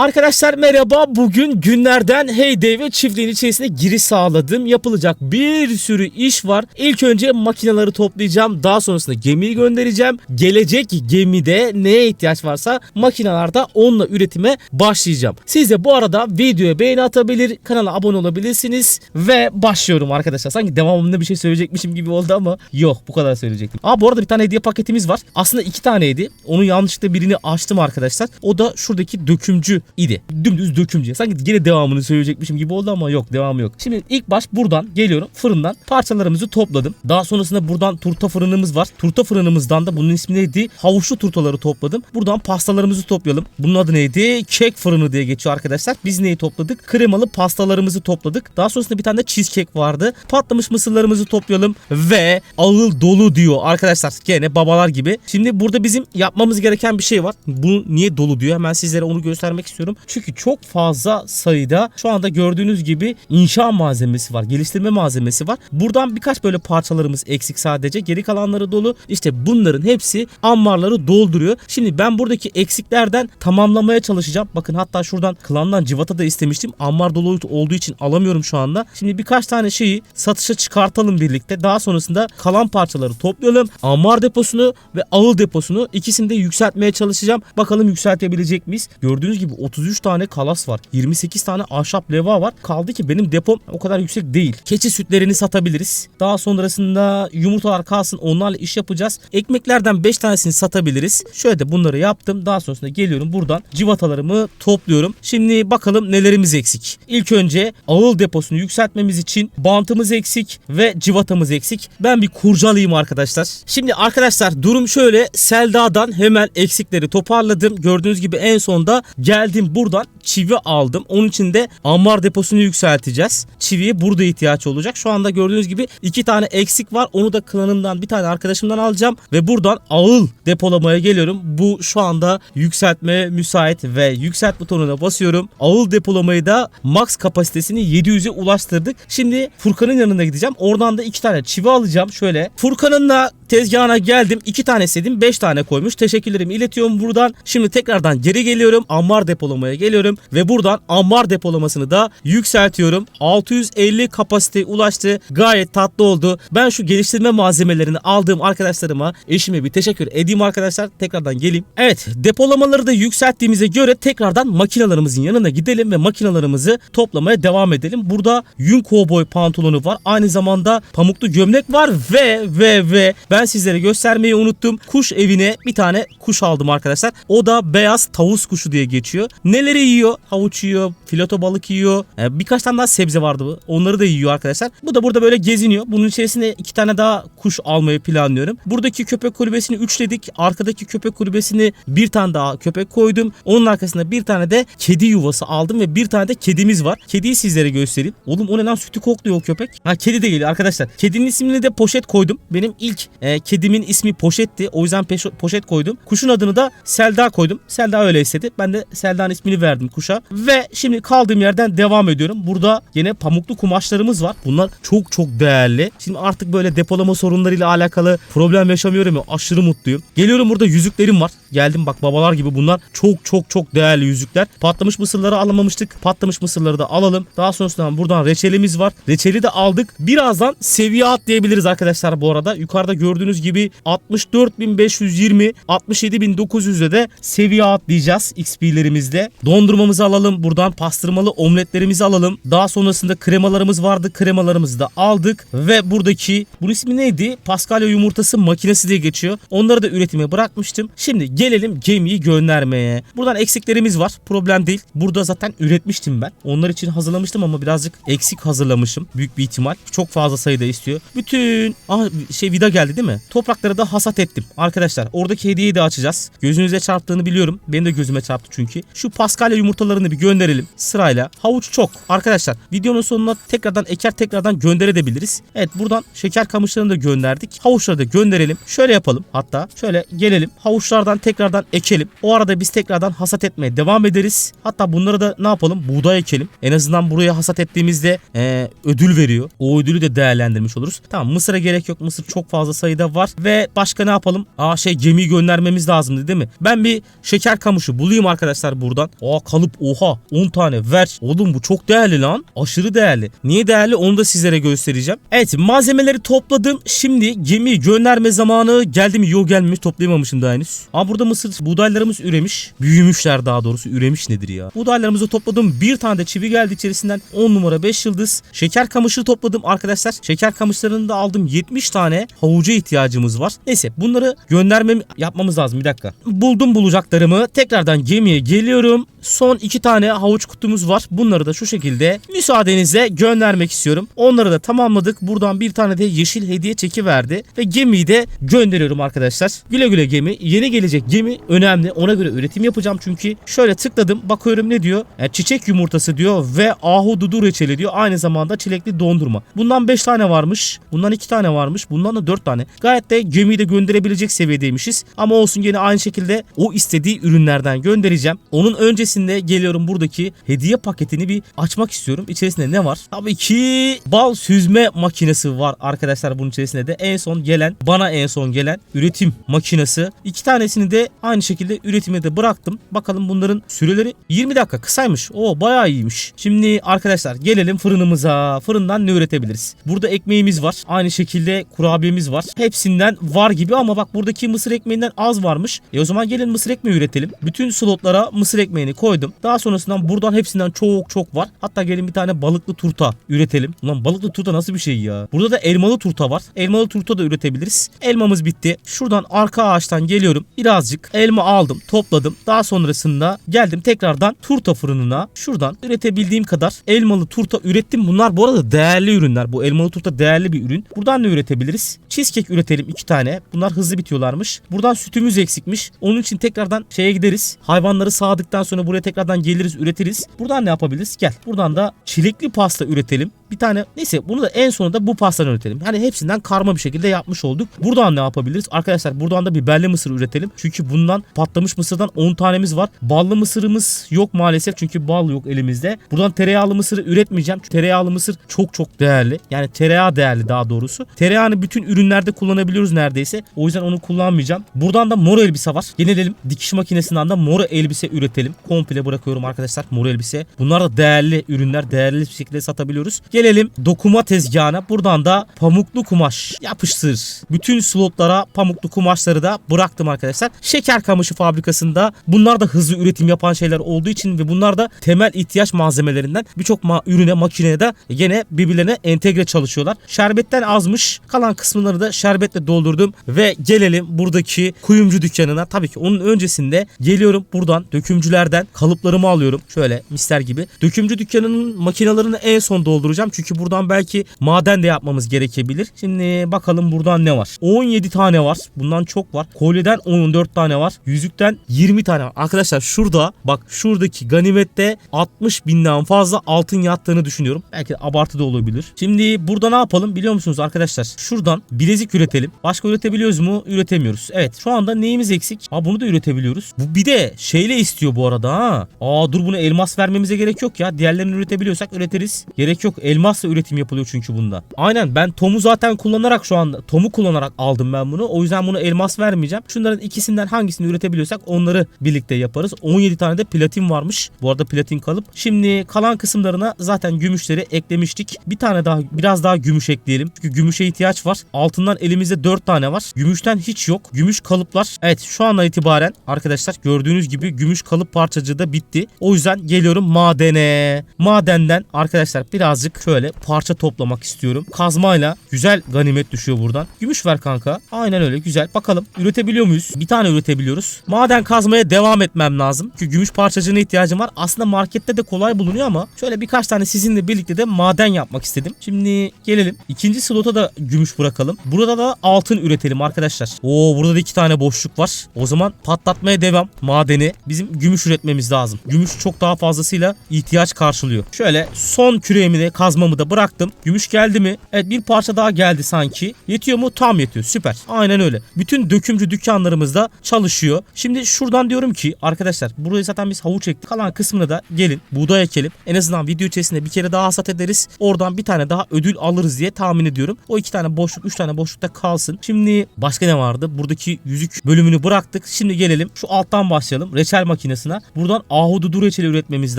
Arkadaşlar merhaba. Bugün günlerden Heyday ve çiftliğin içerisine giriş sağladım. Yapılacak bir sürü iş var. İlk önce makineleri toplayacağım. Daha sonrasında gemiyi göndereceğim. Gelecek gemide neye ihtiyaç varsa makinelerde onunla üretime başlayacağım. Siz de bu arada videoya beğeni atabilir, kanala abone olabilirsiniz ve başlıyorum arkadaşlar. Sanki devamında bir şey söyleyecekmişim gibi oldu ama yok bu kadar söyleyecektim. Aa bu arada bir tane hediye paketimiz var. Aslında iki taneydi. Onu yanlışlıkla birini açtım arkadaşlar. O da şuradaki dökümcü idi. Dümdüz dökümcü. Sanki yine devamını söyleyecekmişim gibi oldu ama yok devamı yok. Şimdi ilk baş buradan geliyorum fırından parçalarımızı topladım. Daha sonrasında buradan turta fırınımız var. Turta fırınımızdan da bunun ismi neydi? Havuçlu turtaları topladım. Buradan pastalarımızı toplayalım. Bunun adı neydi? Kek fırını diye geçiyor arkadaşlar. Biz neyi topladık? Kremalı pastalarımızı topladık. Daha sonrasında bir tane de cheesecake vardı. Patlamış mısırlarımızı toplayalım ve ağıl dolu diyor arkadaşlar. Gene babalar gibi. Şimdi burada bizim yapmamız gereken bir şey var. Bu niye dolu diyor? Hemen sizlere onu göstermek istiyorum. Çünkü çok fazla sayıda şu anda gördüğünüz gibi inşa malzemesi var. Geliştirme malzemesi var. Buradan birkaç böyle parçalarımız eksik sadece. Geri kalanları dolu. İşte bunların hepsi ammarları dolduruyor. Şimdi ben buradaki eksiklerden tamamlamaya çalışacağım. Bakın hatta şuradan klandan civata da istemiştim. Ammar dolu olduğu için alamıyorum şu anda. Şimdi birkaç tane şeyi satışa çıkartalım birlikte. Daha sonrasında kalan parçaları toplayalım. Ammar deposunu ve ağıl deposunu ikisini de yükseltmeye çalışacağım. Bakalım yükseltebilecek miyiz? Gördüğünüz gibi 33 tane kalas var. 28 tane ahşap leva var. Kaldı ki benim depom o kadar yüksek değil. Keçi sütlerini satabiliriz. Daha sonrasında yumurtalar kalsın onlarla iş yapacağız. Ekmeklerden 5 tanesini satabiliriz. Şöyle de bunları yaptım. Daha sonrasında geliyorum buradan civatalarımı topluyorum. Şimdi bakalım nelerimiz eksik. İlk önce ağıl deposunu yükseltmemiz için bantımız eksik ve civatamız eksik. Ben bir kurcalayayım arkadaşlar. Şimdi arkadaşlar durum şöyle. Selda'dan hemen eksikleri toparladım. Gördüğünüz gibi en sonda geldim buradan çivi aldım. Onun için de ammar deposunu yükselteceğiz. Çiviye burada ihtiyaç olacak. Şu anda gördüğünüz gibi iki tane eksik var. Onu da klanımdan bir tane arkadaşımdan alacağım. Ve buradan ağıl depolamaya geliyorum. Bu şu anda yükseltmeye müsait ve yükselt butonuna basıyorum. Ağıl depolamayı da max kapasitesini 700'e ulaştırdık. Şimdi Furkan'ın yanına gideceğim. Oradan da iki tane çivi alacağım. Şöyle Furkan'ın da tezgahına geldim. iki tane istedim. Beş tane koymuş. Teşekkürlerimi iletiyorum buradan. Şimdi tekrardan geri geliyorum. Ammar depolamaya geliyorum. Ve buradan ammar depolamasını da yükseltiyorum. 650 kapasiteye ulaştı. Gayet tatlı oldu. Ben şu geliştirme malzemelerini aldığım arkadaşlarıma, eşime bir teşekkür edeyim arkadaşlar. Tekrardan geleyim. Evet depolamaları da yükselttiğimize göre tekrardan makinalarımızın yanına gidelim ve makinalarımızı toplamaya devam edelim. Burada yün kovboy pantolonu var. Aynı zamanda pamuklu gömlek var ve ve ve ben sizlere göstermeyi unuttum. Kuş evine bir tane kuş aldım arkadaşlar. O da beyaz tavus kuşu diye geçiyor. Neleri yiyor? Havuç yiyor, fileto balık yiyor. Ee, birkaç tane daha sebze vardı bu. Onları da yiyor arkadaşlar. Bu da burada böyle geziniyor. Bunun içerisine iki tane daha kuş almayı planlıyorum. Buradaki köpek kulübesini üçledik. Arkadaki köpek kulübesini bir tane daha köpek koydum. Onun arkasında bir tane de kedi yuvası aldım ve bir tane de kedimiz var. Kediyi sizlere göstereyim. Oğlum o ne lan sütü kokluyor o köpek. Ha kedi de geliyor arkadaşlar. Kedinin ismini de poşet koydum. Benim ilk e, kedimin ismi poşetti. O yüzden peşo- poşet koydum. Kuşun adını da Selda koydum. Selda öyle istedi. Ben de Selda'nın ismini verdim kuşa. Ve şimdi kaldığım yerden devam ediyorum. Burada yine pamuklu kumaşlarımız var. Bunlar çok çok değerli. Şimdi artık böyle depolama sorunlarıyla alakalı problem yaşamıyorum ya. Aşırı mutluyum. Geliyorum burada yüzüklerim var. Geldim bak babalar gibi bunlar çok çok çok değerli yüzükler. Patlamış mısırları alamamıştık. Patlamış mısırları da alalım. Daha sonrasında buradan reçelimiz var. Reçeli de aldık. Birazdan seviye atlayabiliriz arkadaşlar bu arada. Yukarıda gördüğünüz gibi 64.520 67.900'e de seviye atlayacağız XP'lerimizde. Dondurmamızı alalım. Buradan pastırmalı omletlerimizi alalım. Daha sonrasında kremalarımız vardı. Kremalarımızı da aldık. Ve buradaki bunun ismi neydi? Paskalya yumurtası makinesi diye geçiyor. Onları da üretime bırakmıştım. Şimdi gelelim gemiyi göndermeye. Buradan eksiklerimiz var. Problem değil. Burada zaten üretmiştim ben. Onlar için hazırlamıştım ama birazcık eksik hazırlamışım. Büyük bir ihtimal. Çok fazla sayıda istiyor. Bütün ah şey vida geldi değil mi? Toprakları da hasat ettim. Arkadaşlar oradaki hediyeyi de açacağız. Gözünüze çarptığını biliyorum. Benim de gözüme çarptı çünkü. Şu paskalya yumurtalarını bir gönderelim sırayla. Havuç çok. Arkadaşlar videonun sonuna tekrardan eker tekrardan gönderebiliriz. Evet buradan şeker kamışlarını da gönderdik. Havuçları da gönderelim. Şöyle yapalım. Hatta şöyle gelelim. Havuçlardan tekrardan ekelim. O arada biz tekrardan hasat etmeye devam ederiz. Hatta bunları da ne yapalım? Buğday ekelim. En azından buraya hasat ettiğimizde eee, ödül veriyor. O ödülü de değerlendirmiş oluruz. Tamam mısıra gerek yok. Mısır çok fazla sayıda var. Ve başka ne yapalım? Aa şey gemiyi göndermemiz lazımdı değil mi? Ben bir şeker kamışı bulayım arkadaşlar buradan. Aa kalıp oha 10 tane ver. Oğlum bu çok değerli lan. Aşırı değerli. Niye değerli onu da sizlere göstereceğim. Evet malzemeleri topladım. Şimdi gemiyi gönderme zamanı geldi mi? Yok gelmemiş toplayamamışım daha henüz. Aa burada mısır buğdaylarımız üremiş. Büyümüşler daha doğrusu. Üremiş nedir ya? Buğdaylarımızı topladım. Bir tane de çivi geldi içerisinden. 10 numara 5 yıldız. Şeker kamışı topladım arkadaşlar. Şeker kamışlarını da aldım. 70 tane havuca ihtiyacımız var. Neyse bunları göndermem yapmamız lazım. Bir dakika. Buldum bulacaklarımı. Tekrardan gemiye geliyorum. Son iki tane havuç kutumuz var. Bunları da şu şekilde müsaadenizle göndermek istiyorum. Onları da tamamladık. Buradan bir tane de yeşil hediye çeki verdi. Ve gemiyi de gönderiyorum arkadaşlar. Güle güle gemi. Yeni gelecek gemi önemli. Ona göre üretim yapacağım çünkü. Şöyle tıkladım. Bakıyorum ne diyor? E, çiçek yumurtası diyor ve ahududu reçeli diyor. Aynı zamanda çilekli dondurma. Bundan 5 tane varmış. Bundan 2 tane varmış. Bundan da 4 tane. Gayet de gemiyi de gönderebilecek seviyedeymişiz. Ama olsun yine aynı şekilde o istediği ürünlerden göndereceğim. Onun öncesinde geliyorum buradaki hediye paketini bir açmak istiyorum. İçerisinde ne var? Tabii ki bal süzme makinesi var arkadaşlar bunun içerisinde de en son gelen bana en son gelen üretim makinesi. İki tanesini de aynı şekilde üretime de bıraktım. Bakalım bunların süreleri 20 dakika kısaymış. O bayağı iyiymiş. Şimdi arkadaşlar gelelim fırınımıza. Fırından ne üretebiliriz? Burada ekmeğimiz var. Aynı şekilde kurabiyemiz var. Hepsinden var gibi ama bak buradaki mısır ekmeğinden az varmış. E o zaman gelin mısır ekmeği üretelim. Bütün slotlara mısır ekmeğini koydum. Daha sonrasından buradan hepsinden çok çok var. Hatta gelin bir tane balıklı turta üretelim. Ulan balıklı turta nasıl bir şey ya? Burada da elmalı turta var. Elmalı turta da üretebiliriz. Elmamız bitti. Şuradan arka ağaçtan geliyorum. Birazcık elma aldım, topladım. Daha sonrasında geldim tekrardan turta fırınına. Şuradan üretebildiğim kadar elmalı turta ürettim. Bunlar bu arada değerli ürünler. Bu elmalı turta değerli bir ürün. Buradan ne üretebiliriz? Cheesecake üretelim iki tane. Bunlar hızlı bitiyorlarmış. Buradan sütümüz eksikmiş. Onun için tekrardan şeye gideriz. Hayvanları sağdıktan sonra buraya tekrardan geliriz, üretiriz. Buradan ne yapabiliriz? Gel. Buradan da çilekli pasta üretelim. Bir tane neyse bunu da en sonunda bu pastadan üretelim. Yani hepsinden karma bir şekilde yapmış olduk. Buradan ne yapabiliriz? Arkadaşlar buradan da biberli mısır üretelim. Çünkü bundan patlamış mısırdan 10 tanemiz var. Ballı mısırımız yok maalesef çünkü bal yok elimizde. Buradan tereyağlı mısırı üretmeyeceğim. Çünkü tereyağlı mısır çok çok değerli. Yani tereyağı değerli daha doğrusu. Tereyağını bütün ürünlerde kullanabiliyoruz neredeyse. O yüzden onu kullanmayacağım. Buradan da mor elbise var. Yenilelim. Dikiş makinesinden de mor elbise üretelim. Komple bırakıyorum arkadaşlar mor elbise. Bunlar da değerli ürünler. Değerli bir şekilde satabiliyoruz. Gelelim dokuma tezgahına. Buradan da pamuklu kumaş yapıştır. Bütün slotlara pamuklu kumaşları da bıraktım arkadaşlar. Şeker kamışı fabrikasında bunlar da hızlı üretim yapan şeyler olduğu için ve bunlar da temel ihtiyaç malzemelerinden birçok ma ürüne makineye de gene birbirlerine entegre çalışıyorlar. Şerbetten azmış. Kalan kısımları da şerbetle doldurdum ve gelelim buradaki kuyumcu dükkanına. Tabii ki onun öncesinde geliyorum buradan dökümcülerden kalıplarımı alıyorum. Şöyle mister gibi. Dökümcü dükkanının makinalarını en son dolduracağım. Çünkü buradan belki maden de yapmamız gerekebilir. Şimdi bakalım buradan ne var. 17 tane var. Bundan çok var. Kolyeden 14 tane var. Yüzükten 20 tane var. Arkadaşlar şurada bak şuradaki ganimette 60 binden fazla altın yattığını düşünüyorum. Belki abartı da olabilir. Şimdi burada ne yapalım biliyor musunuz arkadaşlar? Şuradan bilezik üretelim. Başka üretebiliyoruz mu? Üretemiyoruz. Evet şu anda neyimiz eksik? Aa bunu da üretebiliyoruz. Bu bir de şeyle istiyor bu arada ha. Aa dur bunu elmas vermemize gerek yok ya. Diğerlerini üretebiliyorsak üretiriz. Gerek yok. Elmasla üretim yapılıyor çünkü bunda. Aynen ben Tom'u zaten kullanarak şu anda Tom'u kullanarak aldım ben bunu. O yüzden bunu elmas vermeyeceğim. Şunların ikisinden hangisini üretebiliyorsak onları birlikte yaparız. 17 tane de platin varmış. Bu arada platin kalıp. Şimdi kalan kısımlarına zaten gümüşleri eklemiştik. Bir tane daha biraz daha gümüş ekleyelim. Çünkü gümüşe ihtiyaç var. Altından elimizde 4 tane var. Gümüşten hiç yok. Gümüş kalıplar. Evet şu andan itibaren arkadaşlar gördüğünüz gibi gümüş kalıp parçacığı da bitti. O yüzden geliyorum madene. Madenden arkadaşlar birazcık şöyle parça toplamak istiyorum. Kazmayla güzel ganimet düşüyor buradan. Gümüş ver kanka. Aynen öyle güzel. Bakalım üretebiliyor muyuz? Bir tane üretebiliyoruz. Maden kazmaya devam etmem lazım. Çünkü gümüş parçacığına ihtiyacım var. Aslında markette de kolay bulunuyor ama şöyle birkaç tane sizinle birlikte de maden yapmak istedim. Şimdi gelelim. İkinci slota da gümüş bırakalım. Burada da altın üretelim arkadaşlar. Oo burada da iki tane boşluk var. O zaman patlatmaya devam. Madeni. Bizim gümüş üretmemiz lazım. Gümüş çok daha fazlasıyla ihtiyaç karşılıyor. Şöyle son küreğimi de kaz kazmamı da bıraktım. Gümüş geldi mi? Evet bir parça daha geldi sanki. Yetiyor mu? Tam yetiyor. Süper. Aynen öyle. Bütün dökümcü dükkanlarımızda çalışıyor. Şimdi şuradan diyorum ki arkadaşlar burayı zaten biz havuç ektik. Kalan kısmına da gelin buğday ekelim. En azından video içerisinde bir kere daha hasat ederiz. Oradan bir tane daha ödül alırız diye tahmin ediyorum. O iki tane boşluk, üç tane boşlukta kalsın. Şimdi başka ne vardı? Buradaki yüzük bölümünü bıraktık. Şimdi gelelim şu alttan başlayalım. Reçel makinesine. Buradan ahududu reçeli üretmemiz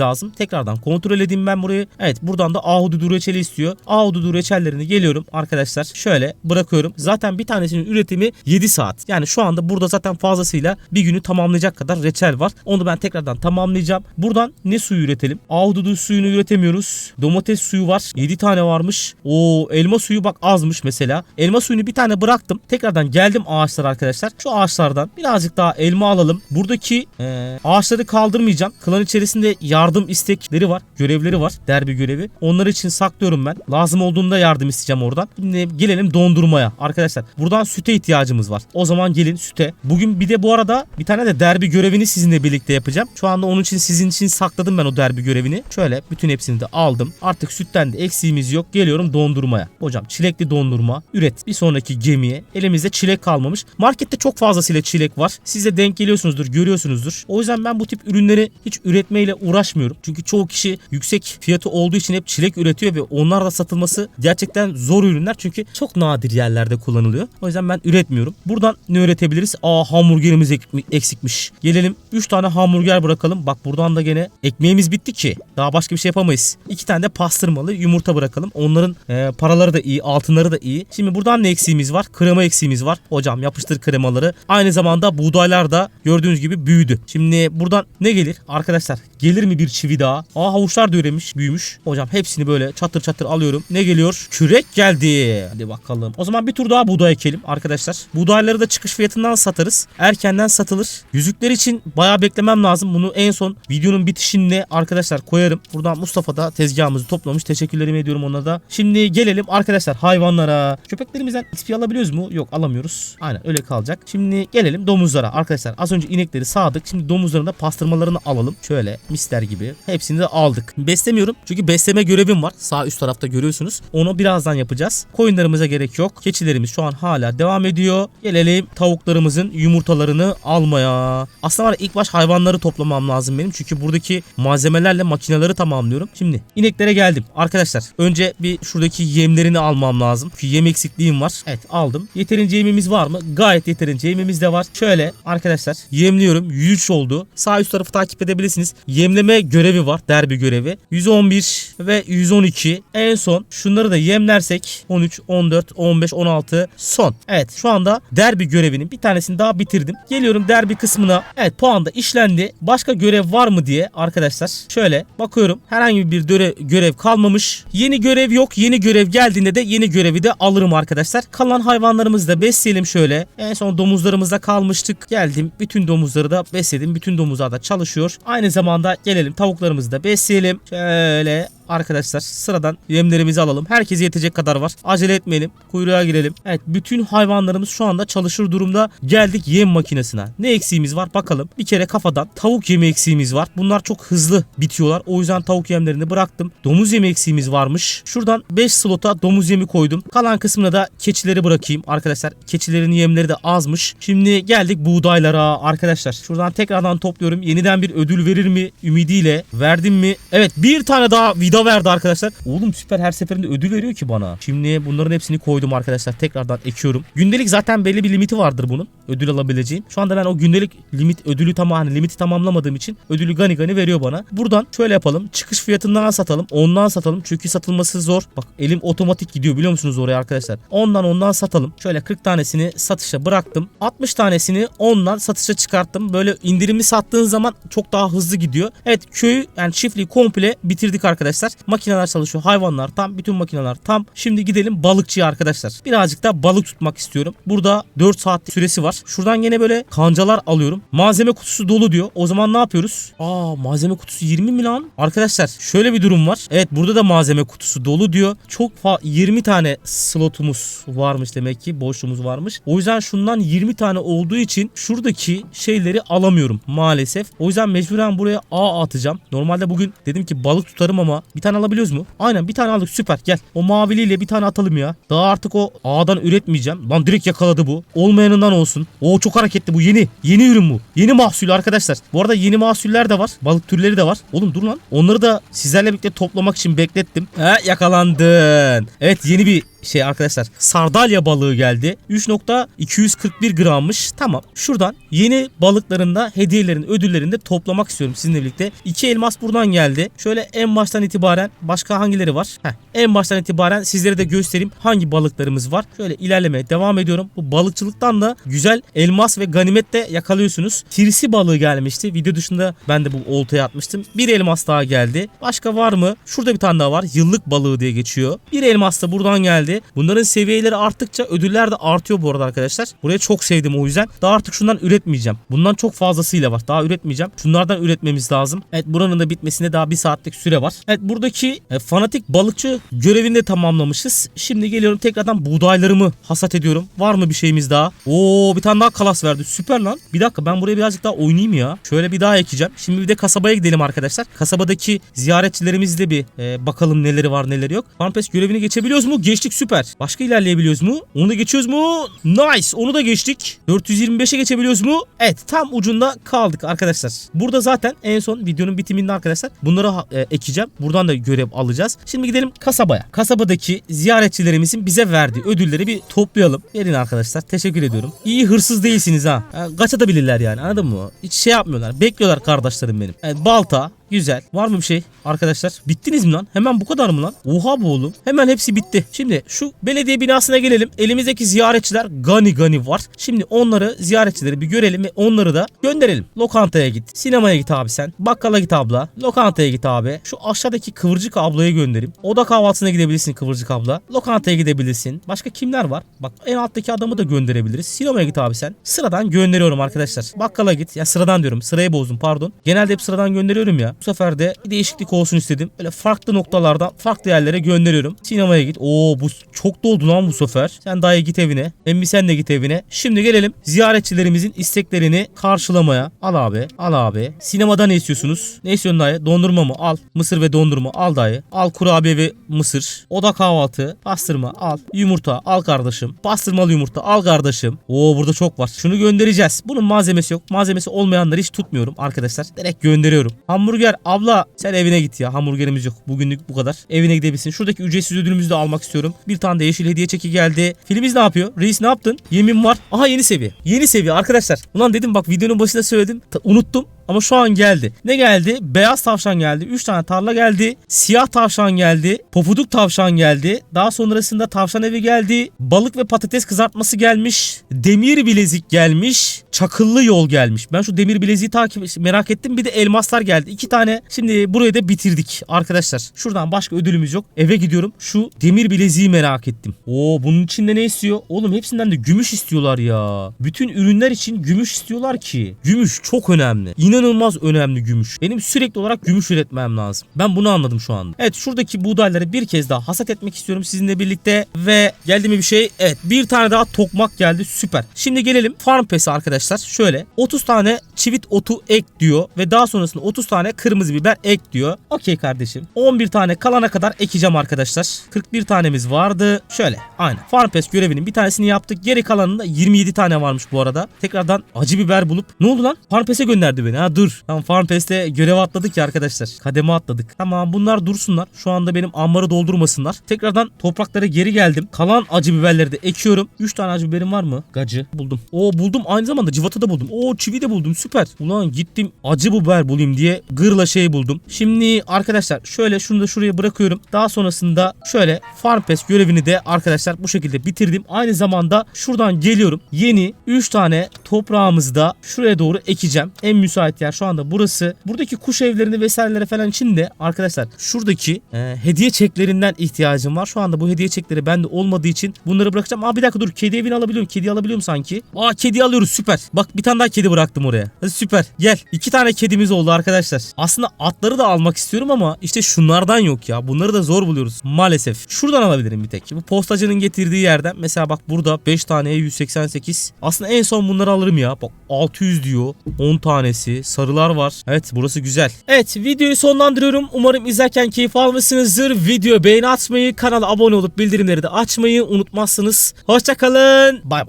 lazım. Tekrardan kontrol edeyim ben burayı. Evet buradan da ahududu reçeli istiyor. Ahududu reçellerini geliyorum arkadaşlar. Şöyle bırakıyorum. Zaten bir tanesinin üretimi 7 saat. Yani şu anda burada zaten fazlasıyla bir günü tamamlayacak kadar reçel var. Onu ben tekrardan tamamlayacağım. Buradan ne suyu üretelim? Ahududu suyunu üretemiyoruz. Domates suyu var. 7 tane varmış. O elma suyu bak azmış mesela. Elma suyunu bir tane bıraktım. Tekrardan geldim ağaçlara arkadaşlar. Şu ağaçlardan birazcık daha elma alalım. Buradaki eee, ağaçları kaldırmayacağım. Klan içerisinde yardım istekleri var. Görevleri var. Derbi görevi. Onlar için saklıyorum ben. Lazım olduğunda yardım isteyeceğim oradan. Şimdi gelelim dondurmaya. Arkadaşlar buradan süte ihtiyacımız var. O zaman gelin süte. Bugün bir de bu arada bir tane de derbi görevini sizinle birlikte yapacağım. Şu anda onun için sizin için sakladım ben o derbi görevini. Şöyle bütün hepsini de aldım. Artık sütten de eksiğimiz yok. Geliyorum dondurmaya. Hocam çilekli dondurma üret. Bir sonraki gemiye. Elimizde çilek kalmamış. Markette çok fazlasıyla çilek var. Siz de denk geliyorsunuzdur, görüyorsunuzdur. O yüzden ben bu tip ürünleri hiç üretmeyle uğraşmıyorum. Çünkü çoğu kişi yüksek fiyatı olduğu için hep çilek üretiyor ve onlar da satılması gerçekten zor ürünler. Çünkü çok nadir yerlerde kullanılıyor. O yüzden ben üretmiyorum. Buradan ne üretebiliriz? Aa hamburgerimiz ek- eksikmiş. Gelelim 3 tane hamburger bırakalım. Bak buradan da gene ekmeğimiz bitti ki. Daha başka bir şey yapamayız. 2 tane de pastırmalı yumurta bırakalım. Onların e, paraları da iyi, altınları da iyi. Şimdi buradan ne eksiğimiz var? Krema eksiğimiz var. Hocam yapıştır kremaları. Aynı zamanda buğdaylar da gördüğünüz gibi büyüdü. Şimdi buradan ne gelir? Arkadaşlar gelir mi bir çivi daha? Aa havuçlar da üremiş, büyümüş. Hocam hepsini böyle çatır çatır alıyorum. Ne geliyor? Kürek geldi. Hadi bakalım. O zaman bir tur daha buğday ekelim arkadaşlar. Buğdayları da çıkış fiyatından satarız. Erkenden satılır. Yüzükler için bayağı beklemem lazım. Bunu en son videonun bitişinde arkadaşlar koyarım. Buradan Mustafa da tezgahımızı toplamış. Teşekkürlerimi ediyorum ona da. Şimdi gelelim arkadaşlar hayvanlara. Köpeklerimizden XP alabiliyoruz mu? Yok alamıyoruz. Aynen öyle kalacak. Şimdi gelelim domuzlara. Arkadaşlar az önce inekleri sağdık. Şimdi domuzların da pastırmalarını alalım. Şöyle mister gibi. Hepsini de aldık. Beslemiyorum. Çünkü besleme görevim var. Sağ üst tarafta görüyorsunuz. Onu birazdan yapacağız. Koyunlarımıza gerek yok. Keçilerimiz şu an hala devam ediyor. Gelelim tavuklarımızın yumurtalarını almaya. Aslında var ilk baş hayvanları toplamam lazım benim. Çünkü buradaki malzemelerle makineleri tamamlıyorum. Şimdi ineklere geldim. Arkadaşlar önce bir şuradaki yemlerini almam lazım. Çünkü yem eksikliğim var. Evet aldım. Yeterince yemimiz var mı? Gayet yeterince yemimiz de var. Şöyle arkadaşlar yemliyorum. 103 oldu. Sağ üst tarafı takip edebilirsiniz. Yemleme görevi var. Derbi görevi. 111 ve 112. En son şunları da yemlersek 13, 14, 15, 16 son. Evet şu anda derbi görevinin bir tanesini daha bitirdim. Geliyorum derbi kısmına. Evet puan da işlendi. Başka görev var mı diye arkadaşlar. Şöyle bakıyorum. Herhangi bir görev kalmamış. Yeni görev yok. Yeni görev geldiğinde de yeni görevi de alırım arkadaşlar. Kalan hayvanlarımızı da besleyelim şöyle. En son domuzlarımızda kalmıştık. Geldim. Bütün domuzları da besledim. Bütün domuzlar da çalışıyor. Aynı zamanda gelelim tavuklarımızı da besleyelim. Şöyle arkadaşlar sıradan yemlerimizi alalım. Herkese yetecek kadar var. Acele etmeyelim. Kuyruğa girelim. Evet bütün hayvanlarımız şu anda çalışır durumda. Geldik yem makinesine. Ne eksiğimiz var bakalım. Bir kere kafadan tavuk yemi eksiğimiz var. Bunlar çok hızlı bitiyorlar. O yüzden tavuk yemlerini bıraktım. Domuz yemi eksiğimiz varmış. Şuradan 5 slota domuz yemi koydum. Kalan kısmına da keçileri bırakayım arkadaşlar. Keçilerin yemleri de azmış. Şimdi geldik buğdaylara arkadaşlar. Şuradan tekrardan topluyorum. Yeniden bir ödül verir mi ümidiyle. Verdim mi? Evet bir tane daha vida verdi arkadaşlar. Oğlum süper her seferinde ödül veriyor ki bana. Şimdi bunların hepsini koydum arkadaşlar. Tekrardan ekiyorum. Gündelik zaten belli bir limiti vardır bunun. Ödül alabileceğim. Şu anda ben o gündelik limit ödülü tamam hani limiti tamamlamadığım için ödülü gani gani veriyor bana. Buradan şöyle yapalım. Çıkış fiyatından satalım. Ondan satalım. Çünkü satılması zor. Bak elim otomatik gidiyor biliyor musunuz oraya arkadaşlar. Ondan ondan satalım. Şöyle 40 tanesini satışa bıraktım. 60 tanesini ondan satışa çıkarttım. Böyle indirimli sattığın zaman çok daha hızlı gidiyor. Evet köyü yani çiftliği komple bitirdik arkadaşlar. Makineler çalışıyor. Hayvanlar tam. Bütün makineler tam. Şimdi gidelim balıkçıya arkadaşlar. Birazcık da balık tutmak istiyorum. Burada 4 saat süresi var. Şuradan yine böyle kancalar alıyorum. Malzeme kutusu dolu diyor. O zaman ne yapıyoruz? Aa malzeme kutusu 20 mi lan? Arkadaşlar şöyle bir durum var. Evet burada da malzeme kutusu dolu diyor. Çok fa 20 tane slotumuz varmış demek ki. Boşluğumuz varmış. O yüzden şundan 20 tane olduğu için şuradaki şeyleri alamıyorum maalesef. O yüzden mecburen buraya A atacağım. Normalde bugün dedim ki balık tutarım ama Bir tane alabiliyoruz mu? Aynen bir tane aldık süper gel. O maviliyle bir tane atalım ya. Daha artık o ağdan üretmeyeceğim. Lan direkt yakaladı bu. Olmayanından olsun. O çok hareketli bu yeni. Yeni ürün bu. Yeni mahsul arkadaşlar. Bu arada yeni mahsuller de var. Balık türleri de var. Oğlum dur lan. Onları da sizlerle birlikte toplamak için beklettim. He yakalandın. Evet yeni bir şey arkadaşlar sardalya balığı geldi. 3.241 grammış. Tamam. Şuradan yeni balıklarında hediyelerin ödüllerini de toplamak istiyorum sizinle birlikte. İki elmas buradan geldi. Şöyle en baştan itibaren başka hangileri var? Heh, en baştan itibaren sizlere de göstereyim hangi balıklarımız var. Şöyle ilerlemeye devam ediyorum. Bu balıkçılıktan da güzel elmas ve ganimet de yakalıyorsunuz. Tirsi balığı gelmişti. Video dışında ben de bu oltaya atmıştım. Bir elmas daha geldi. Başka var mı? Şurada bir tane daha var. Yıllık balığı diye geçiyor. Bir elmas da buradan geldi. Bunların seviyeleri arttıkça ödüller de artıyor bu arada arkadaşlar. Burayı çok sevdim o yüzden. Daha artık şundan üretmeyeceğim. Bundan çok fazlasıyla var. Daha üretmeyeceğim. Şunlardan üretmemiz lazım. Evet buranın da bitmesine daha bir saatlik süre var. Evet buradaki e, fanatik balıkçı görevini de tamamlamışız. Şimdi geliyorum tekrardan buğdaylarımı hasat ediyorum. Var mı bir şeyimiz daha? Oo bir tane daha kalas verdi. Süper lan. Bir dakika ben buraya birazcık daha oynayayım ya. Şöyle bir daha ekeceğim. Şimdi bir de kasabaya gidelim arkadaşlar. Kasabadaki ziyaretçilerimizle bir e, bakalım neleri var neleri yok. Farmpes görevini geçebiliyoruz mu? Geçtik süper. Başka ilerleyebiliyoruz mu? Onu da geçiyoruz mu? Nice. Onu da geçtik. 425'e geçebiliyoruz mu? Evet tam ucunda kaldık arkadaşlar. Burada zaten en son videonun bitiminde arkadaşlar bunları e, ekeceğim. Buradan da görev alacağız. Şimdi gidelim kasabaya. Kasabadaki ziyaretçilerimizin bize verdiği ödülleri bir toplayalım. Verin arkadaşlar. Teşekkür ediyorum. İyi hırsız değilsiniz ha. ha kaçabilirler yani anladın mı? Hiç şey yapmıyorlar. Bekliyorlar kardeşlerim benim. Evet, balta, Güzel. Var mı bir şey arkadaşlar? Bittiniz mi lan? Hemen bu kadar mı lan? Oha bu oğlum. Hemen hepsi bitti. Şimdi şu belediye binasına gelelim. Elimizdeki ziyaretçiler gani gani var. Şimdi onları ziyaretçileri bir görelim ve onları da gönderelim. Lokantaya git. Sinemaya git abi sen. Bakkala git abla. Lokantaya git abi. Şu aşağıdaki kıvırcık ablayı gönderim. Oda kahvaltısına gidebilirsin kıvırcık abla. Lokantaya gidebilirsin. Başka kimler var? Bak en alttaki adamı da gönderebiliriz. Sinemaya git abi sen. Sıradan gönderiyorum arkadaşlar. Bakkala git. Ya sıradan diyorum. Sırayı bozdum pardon. Genelde hep sıradan gönderiyorum ya. Bu sefer de bir değişiklik olsun istedim. Böyle farklı noktalardan farklı yerlere gönderiyorum. Sinemaya git. Oo bu çok doldu lan bu sefer. Sen dayı git evine. Emmi sen de git evine. Şimdi gelelim ziyaretçilerimizin isteklerini karşılamaya. Al abi. Al abi. Sinemada ne istiyorsunuz? Ne istiyorsun dayı? Dondurma mı? Al. Mısır ve dondurma. Al dayı. Al kurabiye ve mısır. Oda kahvaltı. Pastırma. Al. Yumurta. Al kardeşim. Pastırmalı yumurta. Al kardeşim. Oo burada çok var. Şunu göndereceğiz. Bunun malzemesi yok. Malzemesi olmayanları hiç tutmuyorum arkadaşlar. Direkt gönderiyorum. Hamburger abla sen evine git ya. Hamburgerimiz yok. Bugünlük bu kadar. Evine gidebilirsin. Şuradaki ücretsiz ödülümüzü de almak istiyorum. Bir tane de yeşil hediye çeki geldi. Filimiz ne yapıyor? Reis ne yaptın? Yemin var. Aha yeni seviye. Yeni seviye arkadaşlar. Ulan dedim bak videonun başında söyledim. Ta- unuttum. Ama şu an geldi. Ne geldi? Beyaz tavşan geldi. 3 tane tarla geldi. Siyah tavşan geldi. Pofuduk tavşan geldi. Daha sonrasında tavşan evi geldi. Balık ve patates kızartması gelmiş. Demir bilezik gelmiş. Çakıllı yol gelmiş. Ben şu demir bileziği takip merak ettim. Bir de elmaslar geldi. İki tane. Şimdi burayı da bitirdik arkadaşlar. Şuradan başka ödülümüz yok. Eve gidiyorum. Şu demir bileziği merak ettim. Oo bunun içinde ne istiyor? Oğlum hepsinden de gümüş istiyorlar ya. Bütün ürünler için gümüş istiyorlar ki. Gümüş çok önemli. İnanılmaz önemli gümüş. Benim sürekli olarak gümüş üretmem lazım. Ben bunu anladım şu anda. Evet şuradaki buğdayları bir kez daha hasat etmek istiyorum sizinle birlikte. Ve geldi mi bir şey? Evet bir tane daha tokmak geldi. Süper. Şimdi gelelim farm pesi arkadaşlar. Şöyle 30 tane çivit otu ek diyor. Ve daha sonrasında 30 tane kırmızı biber ek diyor. Okey kardeşim. 11 tane kalana kadar ekeceğim arkadaşlar. 41 tanemiz vardı. Şöyle aynen. Farm pes görevinin bir tanesini yaptık. Geri kalanında 27 tane varmış bu arada. Tekrardan acı biber bulup ne oldu lan? Farm pes'e gönderdi beni. Ha dur. Tamam Farm pes'te görev atladık ya arkadaşlar. Kademe atladık. Tamam bunlar dursunlar. Şu anda benim ambarı doldurmasınlar. Tekrardan topraklara geri geldim. Kalan acı biberleri de ekiyorum. 3 tane acı biberim var mı? Gacı buldum. Oo buldum. Aynı zamanda cıvata da buldum. Oo çivi de buldum. Süper. Ulan gittim acı biber bulayım diye gırla şey buldum. Şimdi arkadaşlar şöyle şunu da şuraya bırakıyorum. Daha sonrasında şöyle Farm Pass görevini de arkadaşlar bu şekilde bitirdim. Aynı zamanda şuradan geliyorum. Yeni 3 tane toprağımızı da şuraya doğru ekeceğim. En müsait yer şu anda burası. Buradaki kuş evlerini vesairelere falan için de arkadaşlar şuradaki e, hediye çeklerinden ihtiyacım var. Şu anda bu hediye çekleri bende olmadığı için bunları bırakacağım. Aa bir dakika dur kedi evini alabiliyorum. Kedi alabiliyorum sanki. Aa kedi alıyoruz süper. Bak bir tane daha kedi bıraktım oraya. Hadi süper gel. İki tane kedimiz oldu arkadaşlar. Aslında atları da almak istiyorum ama işte şunlardan yok ya. Bunları da zor buluyoruz maalesef. Şuradan alabilirim bir tek. Bu postacının getirdiği yerden. Mesela bak burada 5 taneye 188. Aslında en son bunları alırım ya. Bak 600 diyor. 10 tanesi. Sarılar var. Evet burası güzel. Evet videoyu sonlandırıyorum. Umarım izlerken keyif almışsınızdır. Video beğeni atmayı, kanala abone olup bildirimleri de açmayı unutmazsınız. Hoşçakalın. Bay bay.